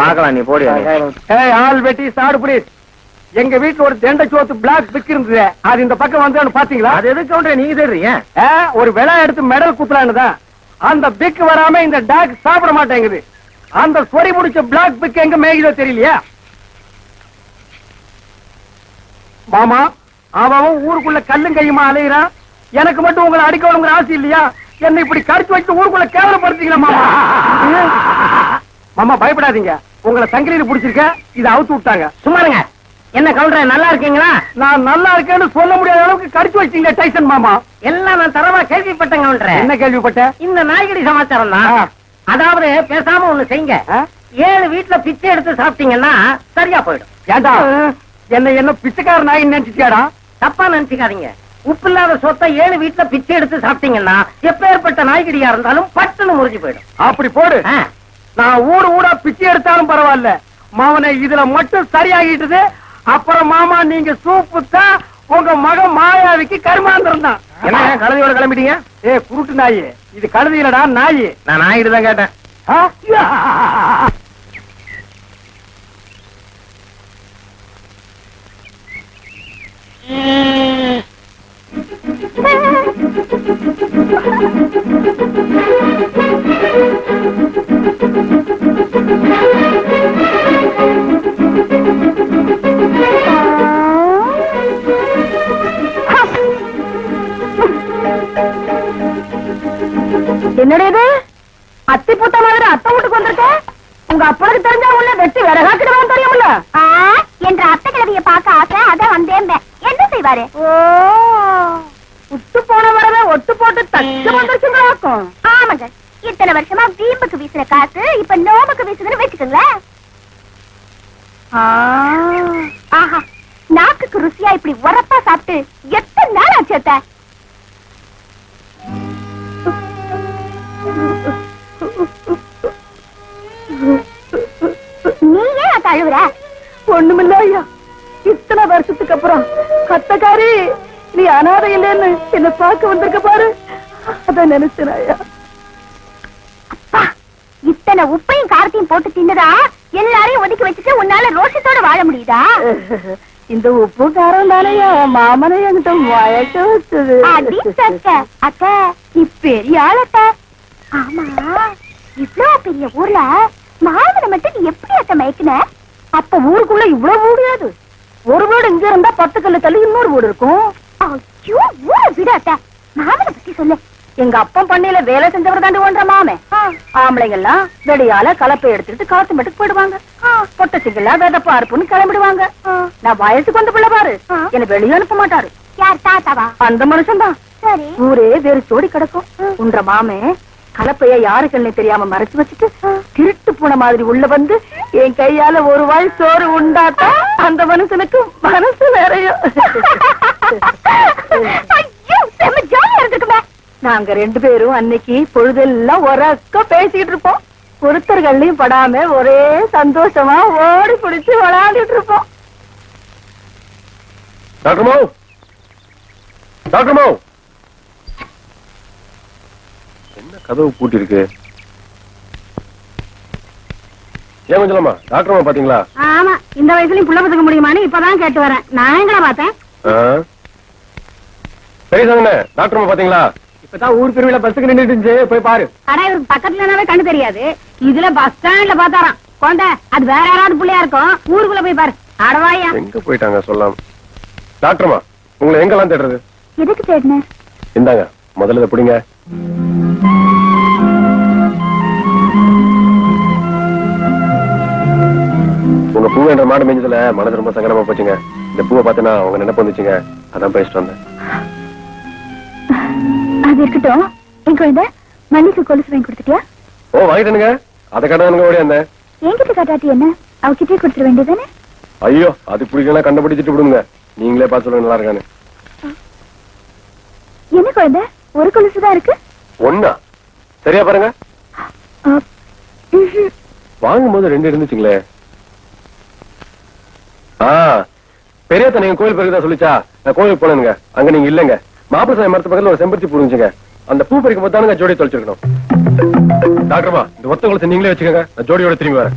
பாக்கலாம் நீ போடி ஏய் ஆள் வெட்டி சாடு புடி எங்க வீட்டுல ஒரு தெண்டை சோத்து பிளாக் பிக் இருந்தது. அது இந்த பக்கம் வந்து பாத்தீங்களா? அது எதுக்கு நீங்க தேடுறீங்க ஒரு விலை எடுத்து மெடல் குத்துறானுதான் அந்த பிக் வராம இந்த டாக் சாப்பிட மாட்டேங்குது. அந்த சொறி முடிச்ச பிளாக் பிக் எங்க மேய்தோ தெரியலையா? மாமா அவன் ஊருக்குள்ள கல்லும் கையுமா அலையிறான்? எனக்கு மட்டும் உங்களை அடிக்கணுங்கிற ஆசை இல்லையா? என்ன இப்படி கடிச்சு வச்சு ஊருக்குள்ள கேவலப்படுத்தீங்களா மாமா? மாமா பயப்படாதீங்க. உங்களை சங்கிலியில் பிடிச்சிருக்க இதை அவுத்து விட்டாங்க. சும்மாருங்க என்ன கவுண்டர் நல்லா இருக்கீங்களா? நான் நல்லா இருக்கேன்னு சொல்ல முடியாத அளவுக்கு கடிச்சு வச்சீங்க டைசன் மாமா. எல்லாம் நான் தரமா கேள்விப்பட்டேன் கவுண்டர். என்ன கேள்விப்பட்ட? இந்த நாய்கடி சமாச்சாரம் தான். அதாவது பேசாம ஒண்ணு செய்யுங்க? ஏழு வீட்டுல பிச்சை எடுத்து சாப்பிட்டீங்கன்னா சரியா போயிடும். ஏண்டா? என்ன என்ன பிச்சைக்கார நாய் நினைச்சிட்டியாடா? தப்பா நினைச்சுக்காதீங்க. உப்பு இல்லாத சொத்தை ஏழு வீட்டுல பிச்சை எடுத்து சாப்பிட்டீங்கன்னா எப்பேற்பட்ட நாய்கடியா இருந்தாலும் பட்டுன்னு முறிஞ்சு போயிடும். அப்படி போடு. நான் ஊடு ஊடா பிச்சை எடுத்தாலும் பரவாயில்ல. மாவனை இதுல மட்டும் சரியாகிட்டுது. அப்புறம் மாமா நீங்க சூப்பு தான் உங்க மகன் மாயாவிக்கு கருமாந்திரம் தான். என்ன கழுதையோட கிளம்பிட்டீங்க? ஏ குருட்டு நாய். இது கழுதி இல்லடா நாய். நான் நாய்கிட்ட தான் கேட்டேன். ஆ? என்னடா இது? அத்தி புத்த மாதிரி அத்தை வீட்டுக்கு வந்திருக்க உங்க அப்பனுக்கு தெரிஞ்சா உள்ள வெட்டி விறகாக்கிடுவான் தெரியுமில்ல? என்ற அத்தை கிழவிய பார்க்க ஆசை அதான் வந்தேன் என்ன செய்வாரு? ஓ விட்டு போன வரவே ஒட்டு போட்டு தச்சு வந்துருச்சுங்களாக்கும் ஆமாங்க. இத்தனை வருஷமா வீம்புக்கு வீசுற காசு இப்ப நோம்புக்கு வீசுதுன்னு வச்சுக்கோங்களேன். ஆஹா நாக்குக்கு ருசியா இப்படி உரப்பா சாப்பிட்டு எத்தனை நாள் ஆச்சு அத்தை? ஒண்ணுமில்ல ஐயா இத்தனை வருஷத்துக்கு அப்புறம் கத்தக்காரி நீ அனாதை இல்லைன்னு என்ன பார்க்க வந்திருக்க பாரு. அத நினைச்சேன் ஐயா. அப்பா, இத்தனை உப்பையும் காரத்தையும் போட்டு தின்னுதா? எல்லாரையும் ஒதுக்கி வச்சுட்டு உன்னால ரோஷத்தோட வாழ முடியுதா? இந்த உப்பு காரம் தானையா மாமனை என்கிட்ட வச்சது. அக்கா நீ பெரிய ஆளத்த ஆமா இவ்ளோ பெரிய ஊர்ல மாமனை மட்டும் நீ எப்படி அத்த மயக்கின? அப்ப ஊருக்குள்ள இவ்வளவு முடியாது ஒரு வீடு இங்க இருந்தா பத்து கல்லு தள்ளி இன்னொரு வீடு இருக்கும். ஐயோ ஊரை விட அத்த. மாமனை பத்தி சொல்லு. எங்க அப்பன் பண்ணையில வேலை செஞ்சவர் தாண்டி ஒன்ற மாமே. ஆம்பளைங்க எல்லாம் வெடியால கலப்பை எடுத்துட்டு காத்து மட்டுக்கு போயிடுவாங்க. பொட்டச்சிங்களா வெதப்பா இருப்புன்னு கிளம்பிடுவாங்க. நான் வயசுக்கு வந்த பிள்ளை பாரு. என்ன வெளியே அனுப்ப மாட்டாரு. யார் தாத்தாவா? அந்த மனுஷன் தான் சரி. ஊரே வேறு சோடி கிடக்கும் உன்ற மாமே கலப்பைய யாருக்குன்னு தெரியாம மறைச்சு வச்சுட்டு திருட்டு போன மாதிரி உள்ள வந்து என் கையால ஒரு வாய் சோறு உண்டாத்தா அந்த மனுஷனுக்கு மனசு நிறையும். நாங்க ரெண்டு பேரும் அன்னைக்கு பொழுதெல்லாம் ஒரக்க பேசிக்கிட்டு இருப்போம். ஒருத்தர்கள்லயும் படாம ஒரே சந்தோஷமா ஓடி பிடிச்சு விளையாடிட்டு இருப்போம். டாக்டர் மோ. டாக்டர் மோ. என்ன கதவு பூட்டி இருக்கு ஏன் கொஞ்சலாமா டாக்டர் அம்மா பாத்தீங்களா? ஆமா இந்த வயசுலயும் புள்ள பத்துக்க முடியுமான்னு இப்பதான் கேட்டு வரேன். நான் எங்கடா பார்த்தேன். ஆ? சரி சாங்கண்ணே டாக்டர் அம்மா பாத்தீங்களா? இப்பதான் ஊர் திருவிழா பஸ்ஸுக்கு நின்னுட்டு இருந்துச்சு. போய் பாரு. ஆனா இவருக்கு பக்கத்துலனாவே கண்ணு தெரியாது. இதுல பஸ் ஸ்டாண்ட்ல பாத்தாராம் கொண்ட அது வேற யாராவது புள்ளையா இருக்கும். ஊருக்குள்ள போய் பாரு. அடவாயா. எங்க போயிட்டாங்க சொல்லாம்? டாக்டர் அம்மா உங்களை எங்கெல்லாம் தேடுறது? எதுக்கு தேடின? இந்தாங்க. முதல்ல இதை பிடிங்க. உங்க பூ என்ற மாடு மேஞ்சதுல மனது ரொம்ப சங்கடமா போச்சுங்க. இந்த பூவை பார்த்தனா உங்க நினைப்பு வந்துச்சுங்க. அதான் பேசிட்டு வந்தேன். அது இருக்கட்டும். என் குழந்தை மல்லிக்கு கொலுசு வாங்கி கொடுத்துட்டியா? ஓ வாங்கிட்டேனுங்க. அதை கடனுங்க ஓடி வந்தேன். என்கிட்ட காட்டாட்டி என்ன? அவகிட்டே கொடுத்துட வேண்டியதானே ஐயோ அது பிடிக்கலாம் கண்டுபிடிச்சிட்டு விடுங்க. நீங்களே பார்த்து சொல்லுங்க நல்லா இருக்கான்னு. என்ன குழந்தை? ஒரு கொலுசு தான் இருக்கு. ஒன்னா? சரியா பாருங்க. வாங்கும்போது ரெண்டு இருந்துச்சுங்களே. ஆ பெரியத்த நீங்க கோயில் பறிக்கிறதா சொல்லிச்சா? நான் கோயிலுக்கு போனேனுங்க. அங்க நீங்க இல்லங்க. மாப்பிள சாமி மரத்து பக்கத்துல ஒரு செம்பருத்தி பூ இருந்துச்சுங்க. அந்த பூ பறிக்கும் போது தானுங்க ஜோடி தொலைச்சிருக்கணும். டாக்டர்மா இந்த ஒத்த குளத்தை நீங்களே வச்சுக்கோங்க. நான் ஜோடியோட திரும்பி வரேன்.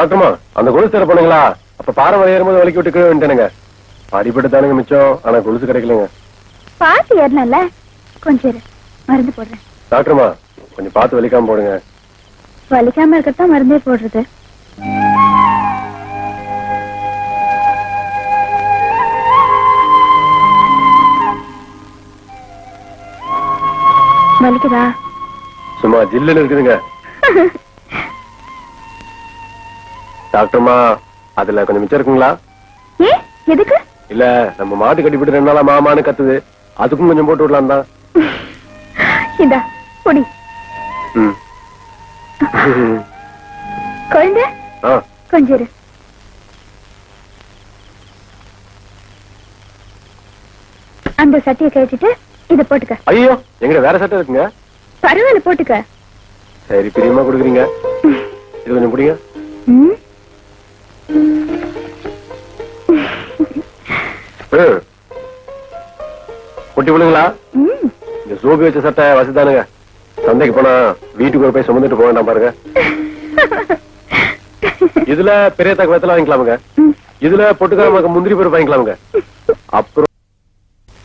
டாக்டர்மா அந்த கொலுசு தர போனீங்களா அப்ப பாறை ஏறும்போது வலிக்கி விட்டு கீழே வந்துட்டேனுங்க அடிபட்டு தானுங்க மிச்சம். ஆனா கொலுசு கிடைக்கலங்க. பாத்து ஏறணும்ல? கொஞ்சம். மருந்து போடுறேன். டாக்டர்மா கொஞ்சம் பார்த்து வலிக்காம போடுங்க. வலிக்காம இருக்கத்தான் மருந்தே போடுறது. வலிக்குதா? சும்மா ஜில்லுன்னு இருக்குதுங்க. டாக்டர்மா அதுல கொஞ்சம் மிச்சம் இருக்குங்களா? ஏ எதுக்கு? இல்ல நம்ம மாட்டு கட்டிவிட்டு ரெண்டு நாளா மாமான்னு கத்துது. அதுக்கும் கொஞ்சம் போட்டு விடலாம் தான். இந்தா பொடி. குழந்தை கொஞ்சம் இரு. அந்த சட்டையை கழிச்சிட்டு இத போட்டுக்க. ஐயோ எங்கிட்ட வேற சட்டை இருக்குங்க. பரவாயில்ல போட்டுக்க. சரி பிரியமா கொடுக்குறீங்க. இது கொஞ்சம் பிடிங்க ம். குட்டி இந்த சோபி வச்ச சட்டை வசதானுங்க சந்தைக்கு போனா வீட்டுக்கு ஒரு போய் சுமந்துட்டு போக வேண்டாம் பாருங்க. இதுல பெரிய தக்க வெத்தல வாங்கிக்கலாமுங்க இதுல பொட்டுக்கார முந்திரி பருப்பு வாங்கிக்கலாமுங்க. அப்புறம்